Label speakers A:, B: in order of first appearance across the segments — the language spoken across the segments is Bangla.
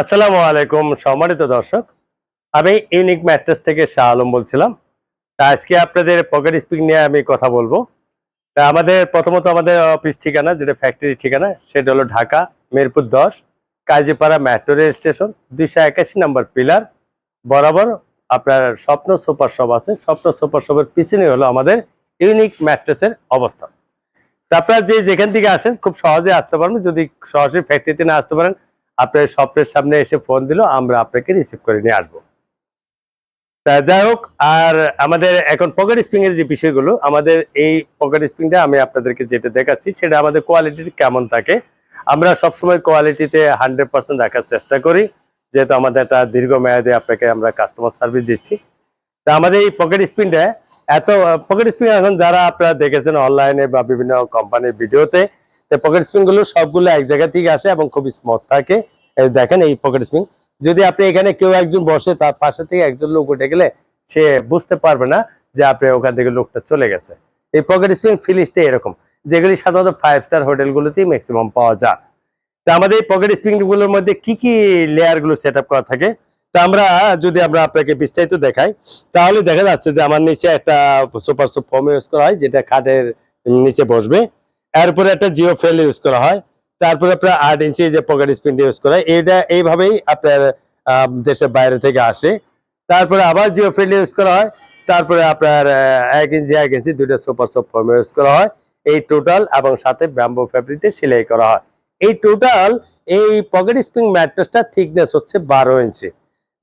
A: আসসালামু আলাইকুম সম্মানিত দর্শক। আমি ইউনিক ম্যাট্রেস থেকে শাহ আলম বলছিলাম। তা আজকে আপনাদের পকেট স্পিক নিয়ে আমি কথা বলব। তা আমাদের প্রথমত আমাদের অফিস ঠিকানা, যেটা ফ্যাক্টরি ঠিকানা, সেটা হলো ঢাকা, মিরপুর দশ, কাজীপাড়া মেট্রো রেল স্টেশন দুইশো একাশি নম্বর পিলার বরাবর আপনার স্বপ্ন সুপার শপ আছে। স্বপ্ন সুপার শপের পিছনে হলো আমাদের ইউনিক ম্যাট্রেসের অবস্থান। তা আপনারা যে যেখান থেকে আসেন, খুব সহজে আসতে পারবেন। যদি সরাসরি ফ্যাক্টরিতে না আসতে পারেন আপনার শপের সামনে এসে ফোন দিল, আমরা আপনাকে রিসিভ করে নিয়ে আসব। তা যাই হোক, আর আমাদের এখন পকেট স্প্রিং এর যে বিষয়গুলো, আমাদের এই পকেট স্প্রিংটা আমি আপনাদেরকে যেটা দেখাচ্ছি, সেটা আমাদের কোয়ালিটি কেমন থাকে, আমরা সবসময় কোয়ালিটিতে হান্ড্রেড পার্সেন্ট রাখার চেষ্টা করি, যেহেতু আমাদের একটা দীর্ঘমেয়াদে আপনাকে আমরা কাস্টমার সার্ভিস দিচ্ছি। তা আমাদের এই পকেট স্প্রিংটা এত পকেট স্প্রিং এখন যারা আপনারা দেখেছেন অনলাইনে বা বিভিন্ন কোম্পানির ভিডিওতে পকেট স্প্রিংগুলো সবগুলো এক জায়গা থেকে আসে এবং খুবই স্মুথ থাকে। দেখেন এই পকেট স্প্রিং যদি আপনি এখানে কেউ একজন বসে, তার পাশে থেকে একজন লোক উঠে গেলে সে বুঝতে পারবে না যে আপনি ওখান থেকে লোকটা চলে গেছে। এই পকেট স্প্রিং ফিলিংসটা এরকম। যেগুলি সাধারণত ফাইভ স্টার হোটেলগুলোতেই ম্যাক্সিমাম পাওয়া যায়। তো আমাদের এই পকেট স্প্রিংগুলোর মধ্যে কি কি লেয়ারগুলো সেট করা থাকে? তো আমরা যদি আমরা আপনাকে বিস্তারিত দেখাই, তাহলে দেখা যাচ্ছে যে আমার নিচে একটা সুপার সুপ ফোম ইউজ করা হয়, যেটা খাটের নিচে বসবে। এরপরে একটা জিও ফেল ইউজ করা হয়, তারপরে আপনার আট ইঞ্চি যে পকেট স্পিন ইউজ করা হয় এটা এইভাবেই আপনার দেশের বাইরে থেকে আসে। তারপরে আবার জিও ফিল্ড ইউজ করা হয়, তারপরে আপনার এক ইঞ্চি এক ইঞ্চি দুইটা সুপার সপ ফর্ম ইউজ করা হয়। এই টোটাল এবং সাথে ব্যাম্বো ফ্যাব্রিকে সেলাই করা হয়। এই টোটাল এই পকেট স্প্রিং ম্যাট্রেসটা থিকনেস হচ্ছে বারো ইঞ্চি।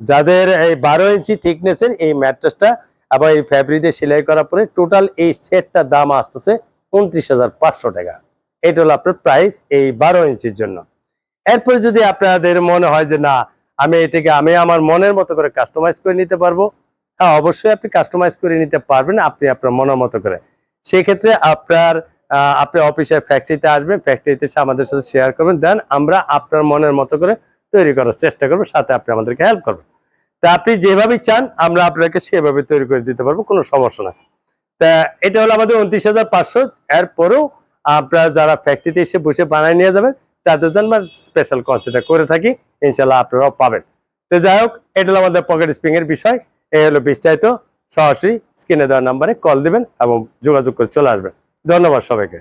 A: যাদের এই বারো ইঞ্চি থিকনেসের এই ম্যাট্রেসটা আবার এই ফ্যাব্রিকে সেলাই করার পরে টোটাল এই সেটটার দাম আসতেছে উনত্রিশ হাজার পাঁচশো টাকা। এটা হলো আপনার প্রাইস এই বারো ইঞ্চির জন্য। এরপরে যদি আপনাদের মনে হয় যে, না, আমি এটাকে, আমি আমার মনের মতো করে কাস্টমাইজ করে নিতে পারব হ্যাঁ অবশ্যই আপনি কাস্টমাইজ করে নিতে পারবেন, আপনি আপনার মনের মতো করে। সেই ক্ষেত্রে আপনার আপনি অফিসের ফ্যাক্টরিতে আসবেন ফ্যাক্টরিতে এসে আমাদের সাথে শেয়ার করবেন দেন আমরা আপনার মনের মতো করে তৈরি করার চেষ্টা করব, সাথে আপনি আমাদেরকে হেল্প করবেন। তা আপনি যেভাবেই চান, আমরা আপনাকে সেভাবে তৈরি করে দিতে পারব, কোনো সমস্যা না তা এটা হলো আমাদের উনত্রিশ হাজার পাঁচশো। এরপরেও আপনারা যারা ফ্যাক্টরিতে এসে বসে বানায় নিয়ে যাবেন, তাদের জন্য আমরা স্পেশাল কনসিডার করে থাকি। ইনশাল্লাহ আপনারাও পাবেন। তো যাই হোক, এটা হলো আমাদের পকেট স্প্রিংয়ের বিষয়। এ হলো বিস্তারিত। সরাসরি স্ক্রিনে দেওয়ার নাম্বারে কল দিবেন এবং যোগাযোগ করে চলে আসবেন। ধন্যবাদ সবাইকে।